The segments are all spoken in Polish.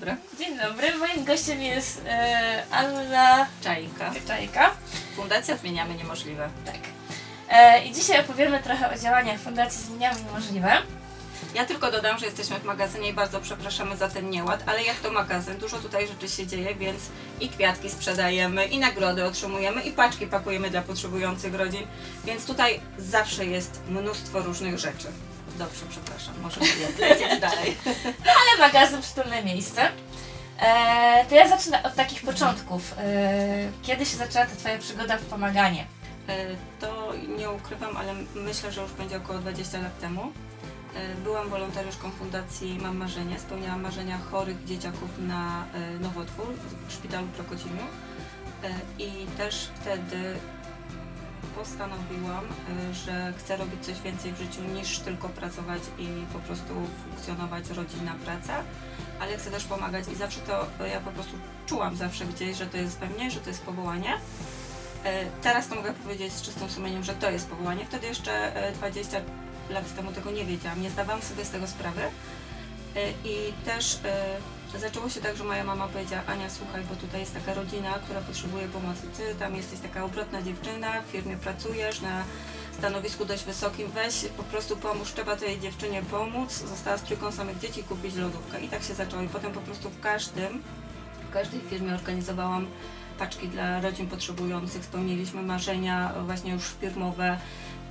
dobry. Dzień dobry, moim gościem jest e, Anna Czajka. Czajka. Fundacja Zmieniamy Niemożliwe. Tak. E, I dzisiaj opowiemy trochę o działaniach Fundacji Zmieniamy Niemożliwe. Ja tylko dodam, że jesteśmy w magazynie i bardzo przepraszamy za ten nieład, ale jak to magazyn, dużo tutaj rzeczy się dzieje, więc i kwiatki sprzedajemy, i nagrody otrzymujemy, i paczki pakujemy dla potrzebujących rodzin, więc tutaj zawsze jest mnóstwo różnych rzeczy. Dobrze, przepraszam, możemy lecieć dalej. Ale magazyn Przytulne Miejsce. E, to ja zacznę od takich początków. E, kiedy się zaczęła ta Twoja przygoda w pomaganie? To nie ukrywam, ale myślę, że już będzie około 20 lat temu. E, Byłam wolontariuszką Fundacji Mam Marzenie. Spełniałam marzenia chorych dzieciaków na e, nowotwór w szpitalu w Prokocimiu. E, I też wtedy postanowiłam, e, że chcę robić coś więcej w życiu niż tylko pracować i po prostu funkcjonować rodzinna praca, ale chcę też pomagać i zawsze to e, ja po prostu czułam zawsze gdzieś, że to jest we mnie, że to jest powołanie. E, Teraz to mogę powiedzieć z czystym sumieniem, że to jest powołanie. Wtedy jeszcze e, 20 lat temu tego nie wiedziałam, nie zdawałam sobie z tego sprawy. I też zaczęło się tak, że moja mama powiedziała, Ania słuchaj, bo tutaj jest taka rodzina, która potrzebuje pomocy. Ty tam jesteś taka obrotna dziewczyna, w firmie pracujesz na stanowisku dość wysokim, weź po prostu pomóż, trzeba tej dziewczynie pomóc. Została z trójką samych dzieci, kupić lodówkę. I tak się zaczęło. I potem po prostu w każdym, w każdej firmie organizowałam paczki dla rodzin potrzebujących, spełniliśmy marzenia właśnie już firmowe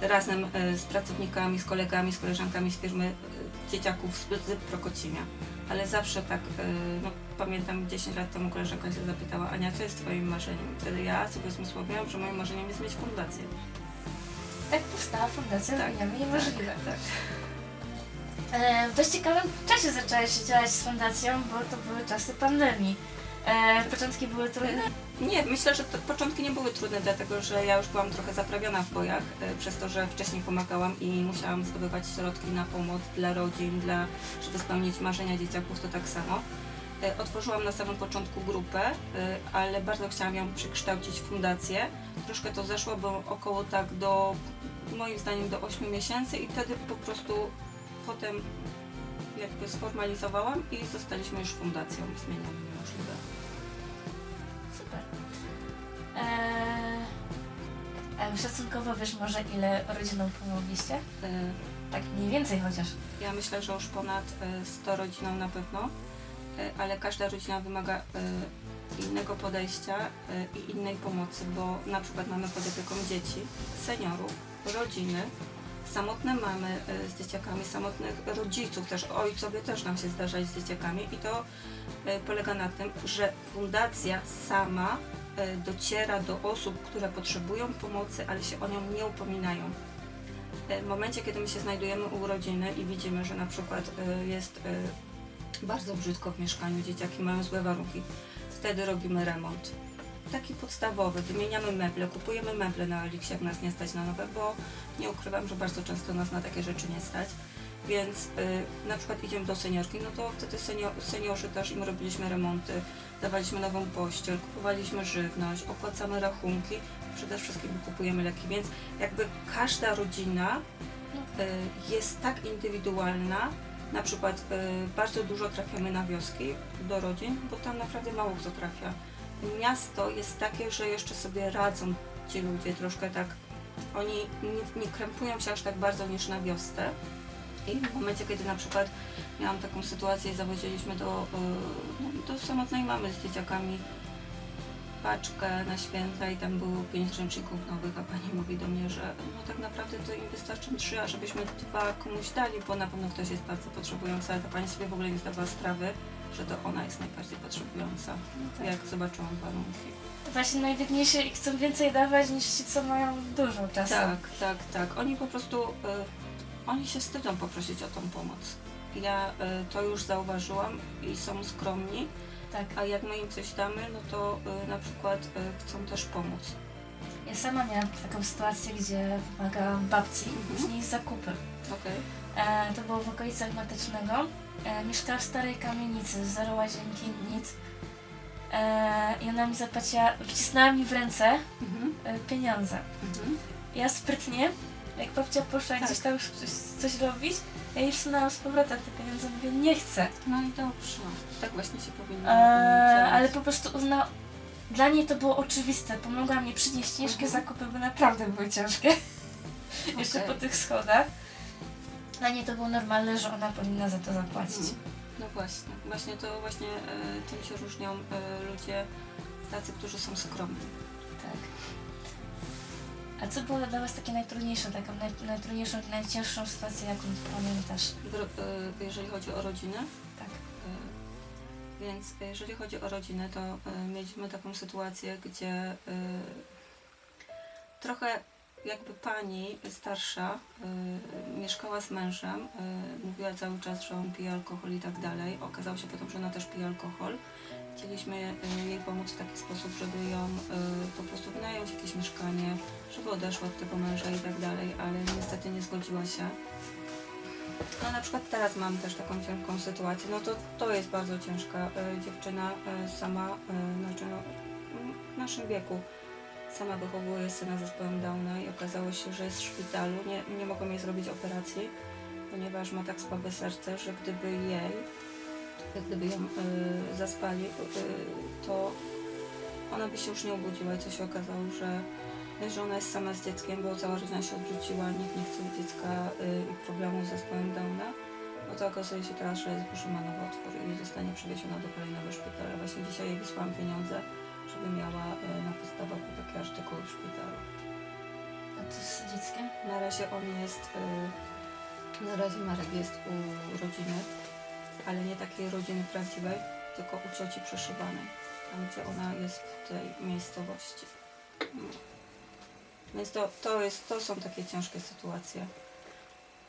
razem e, z pracownikami, z kolegami, z koleżankami z firmy e, dzieciaków z Prokocimia. Ale zawsze tak, e, no pamiętam 10 lat temu koleżanka się zapytała, Ania, co jest twoim marzeniem? Wtedy ja sobie zmysłowiłam, że moim marzeniem jest mieć fundację. Tak powstała Fundacja Tak, Zmieniamy Niemożliwe. Tak. E, w dość ciekawym czasie zaczęłaś działać z fundacją, bo to były czasy pandemii. E, początki były trudne. Nie, myślę, że początki nie były trudne, dlatego że ja już byłam trochę zaprawiona w bojach, e, przez to, że wcześniej pomagałam i musiałam zdobywać środki na pomoc dla rodzin, dla, żeby spełnić marzenia dzieciaków, to tak samo. E, Otworzyłam na samym początku grupę, e, ale bardzo chciałam ją przekształcić w fundację. Troszkę to zeszło, bo około tak do, moim zdaniem, do 8 miesięcy i wtedy po prostu potem jakby sformalizowałam i zostaliśmy już fundacją Zmieniamy Niemożliwe. Eee, a szacunkowo wiesz może ile rodzinom pomogliście? E, Tak mniej więcej chociaż. Ja myślę, że już ponad e, 100 rodzinom na pewno, e, ale każda rodzina wymaga e, innego podejścia e, i innej pomocy, bo na przykład mamy pod opieką dzieci, seniorów, rodziny, samotne mamy e, z dzieciakami, samotnych rodziców też, ojcowie też nam się zdarzają z dzieciakami i to e, polega na tym, że fundacja sama e, dociera do osób, które potrzebują pomocy, ale się o nią nie upominają. E, W momencie, kiedy my się znajdujemy u rodziny i widzimy, że na przykład e, jest e, bardzo brzydko w mieszkaniu, dzieciaki mają złe warunki, wtedy robimy remont. Taki podstawowy, wymieniamy meble, kupujemy meble na Eliksie, jak nas nie stać na nowe, bo nie ukrywam, że bardzo często nas na takie rzeczy nie stać. Więc y, na przykład idziemy do seniorki, no to wtedy senio, seniorzy też im robiliśmy remonty, dawaliśmy nową pościel, kupowaliśmy żywność, opłacamy rachunki, przede wszystkim kupujemy leki, więc jakby każda rodzina y, jest tak indywidualna. Na przykład y, bardzo dużo trafiamy na wioski do rodzin, bo tam naprawdę mało kto trafia. Miasto jest takie, że jeszcze sobie radzą ci ludzie troszkę tak. Oni nie, nie krępują się aż tak bardzo niż na wiosce. W momencie, kiedy na przykład miałam taką sytuację i zawoziliśmy do, y, no, do samotnej mamy z dzieciakami paczkę na święta i tam było pięć ręczników nowych, a pani mówi do mnie, że no tak naprawdę to im wystarczą trzy, a żebyśmy dwa komuś dali, bo na pewno ktoś jest bardzo potrzebujący, ale ta pani sobie w ogóle nie zdawała sprawy, że to ona jest najbardziej potrzebująca, tak. jak zobaczyłam warunki. Właśnie najbiedniejsi chcą więcej dawać niż ci, co mają dużo czasu. Tak, tak, tak. Oni po prostu, y, oni się wstydzą poprosić o tą pomoc. Ja y, to już zauważyłam i są skromni, tak. a jak my im coś damy, no to y, na przykład y, chcą też pomóc. Ja sama miałam taką sytuację, gdzie pomagałam babci Mhm. później zakupy. Okej. E, to było w okolicach Matecznego. E, mieszkała w starej kamienicy, zero łazienki, nic. E, I ona mi zapłaciła, wcisnęła mi w ręce Mhm. e, pieniądze. Mhm. Ja sprytnie, jak babcia poszła Tak. gdzieś tam już coś, coś robić, Ja jej wsunęłam z powrotem te pieniądze, mówię, nie chcę. No i dobrze. Tak właśnie się powinno Eee, ale po prostu uzna... Dla niej to było oczywiste. Pomogła mi przynieść ciężkie Mhm. zakupy, bo naprawdę były ciężkie. Jeszcze Okej. po tych schodach. Dla niej to było normalne, że ona powinna za to zapłacić. Mhm. No właśnie. Właśnie to właśnie e, tym się różnią e, ludzie tacy, którzy są skromni. A co było dla Was takie najtrudniejsze, taką naj, najtrudniejszą, najcięższą sytuację, jaką pamiętasz? E, Jeżeli chodzi o rodzinę, Tak. E, Więc jeżeli chodzi o rodzinę, to e, mieliśmy taką sytuację, gdzie trochę jakby pani starsza mieszkała z mężem, mówiła cały czas, że on pije alkohol i tak dalej. Okazało się potem, że ona też pije alkohol. Chcieliśmy e, jej pomóc w taki sposób, żeby ją e, po prostu wynająć jakieś mieszkanie, żeby odeszła od tego męża i tak dalej, ale niestety nie zgodziła się. No na przykład teraz mam też taką ciężką sytuację, no to to jest bardzo ciężka e, dziewczyna sama, znaczy no, w naszym wieku. Sama wychowuje syna z zespołem Downa i okazało się, że jest w szpitalu, nie, nie mogą jej zrobić operacji, ponieważ ma tak słabe serce, że gdyby jej, gdyby ją e, zaspali, e, to ona by się już nie obudziła i co się okazało, że że ona jest sama z dzieckiem, bo cała rodzina się odrzuciła, nikt nie chce dziecka y, i problemów z zespołem Downa, no to okazuje się teraz, że jest ma nowotwór i zostanie przewieziona do kolejnego szpitala. Właśnie dzisiaj jej wysłałam pieniądze, żeby miała y, na podstawach takie artykuły w szpitalu. A co z dzieckiem? Na razie on jest, y, na razie Marek jest u rodziny, ale nie takiej rodziny prawdziwej, tylko u cioci przeszywanej, tam gdzie ona jest w tej miejscowości. No. Więc to, to, jest, to są takie ciężkie sytuacje.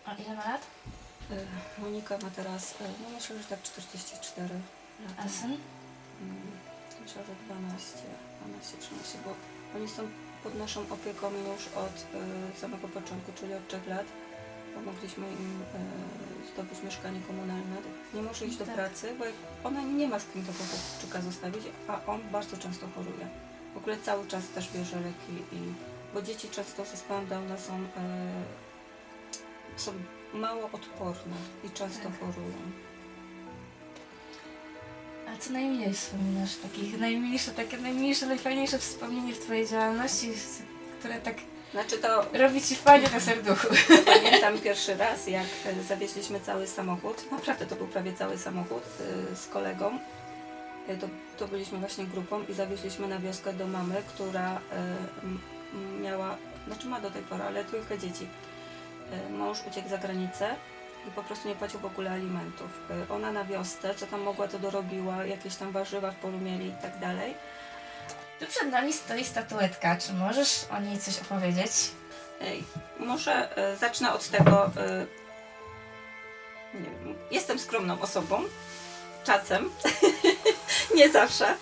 A ile ma lat? Y, Monika ma teraz, y, no myślę, że tak 44 lata. A syn? Mm, Myślę, że 12, 12, 13, bo oni są pod naszą opieką już od y, samego początku, czyli od 3 lat. Pomogliśmy im y, zdobyć mieszkanie komunalne. Nie może iść do Tak. pracy, bo jak ona nie ma z kim tego chłopczyka zostawić, a on bardzo często choruje. W ogóle cały czas też bierze leki i bo dzieci często z zespołem Downa są, y, są mało odporne i często Tak. chorują. A co najmniej wspominasz? Takich najmilsze, takie najmilsze, najfajniejsze wspomnienie w Twojej działalności, które tak Znaczy to robi Ci fajnie na serduchu. Pamiętam pierwszy raz, jak e, zawieźliśmy cały samochód. Naprawdę to był prawie cały samochód e, z kolegą. E, To, to byliśmy właśnie grupą i zawieźliśmy na wioskę do mamy, która e, m- m- miała, znaczy ma do tej pory, ale trójkę dzieci. E, Mąż uciekł za granicę i po prostu nie płacił w ogóle alimentów. E, Ona na wiosce, co tam mogła, to dorobiła, jakieś tam warzywa w polu mieli i tak dalej. Tu przed nami stoi statuetka. Czy możesz o niej coś opowiedzieć? Może e, zacznę od tego. e, Nie wiem, jestem skromną osobą, czasem, nie zawsze,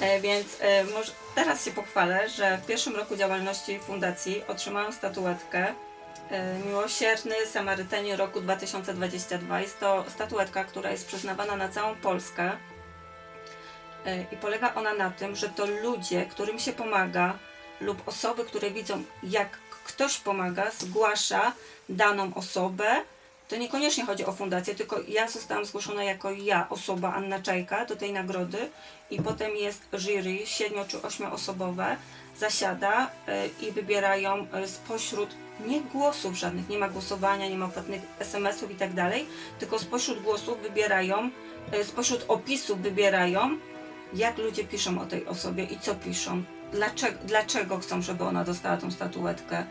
e, więc może teraz się pochwalę, że w pierwszym roku działalności fundacji otrzymałam statuetkę Miłosierny Samarytanie roku 2022. Jest to statuetka, która jest przyznawana na całą Polskę. E, I polega ona na tym, że to ludzie, którym się pomaga, lub osoby, które widzą, jak ktoś pomaga, zgłasza daną osobę. To niekoniecznie chodzi o fundację, tylko ja zostałam zgłoszona jako ja, osoba Anna Czajka, do tej nagrody i potem jest jury, siedmiu czy ośmioosobowe, zasiada y, i wybierają y, spośród nie głosów żadnych, nie ma głosowania, nie ma płatnych SMS-ów i tak dalej, tylko spośród głosów wybierają, spośród opisów wybierają, jak ludzie piszą o tej osobie i co piszą. Dlaczego, dlaczego chcą, żeby ona dostała tą statuetkę.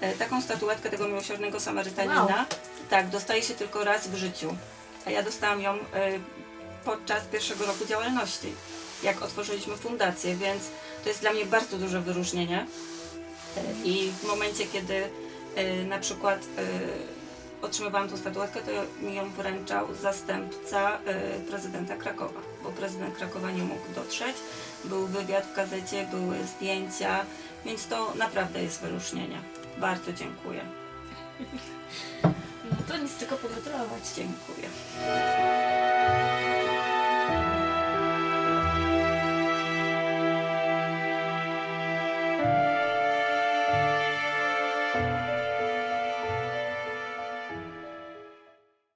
E, Taką statuetkę tego miłosiernego Samarytanina, Wow. tak, dostaje się tylko raz w życiu. A ja dostałam ją e, podczas pierwszego roku działalności, jak otworzyliśmy fundację, więc to jest dla mnie bardzo duże wyróżnienie. E, I w momencie, kiedy e, na przykład e, otrzymywałam tą statuetkę, to mi ją wręczał zastępca e, prezydenta Krakowa, bo prezydent Krakowa nie mógł dotrzeć. Był wywiad w gazecie, były zdjęcia, więc to naprawdę jest wyróżnienie. Bardzo dziękuję. No to nic tylko pogratulować. Dziękuję.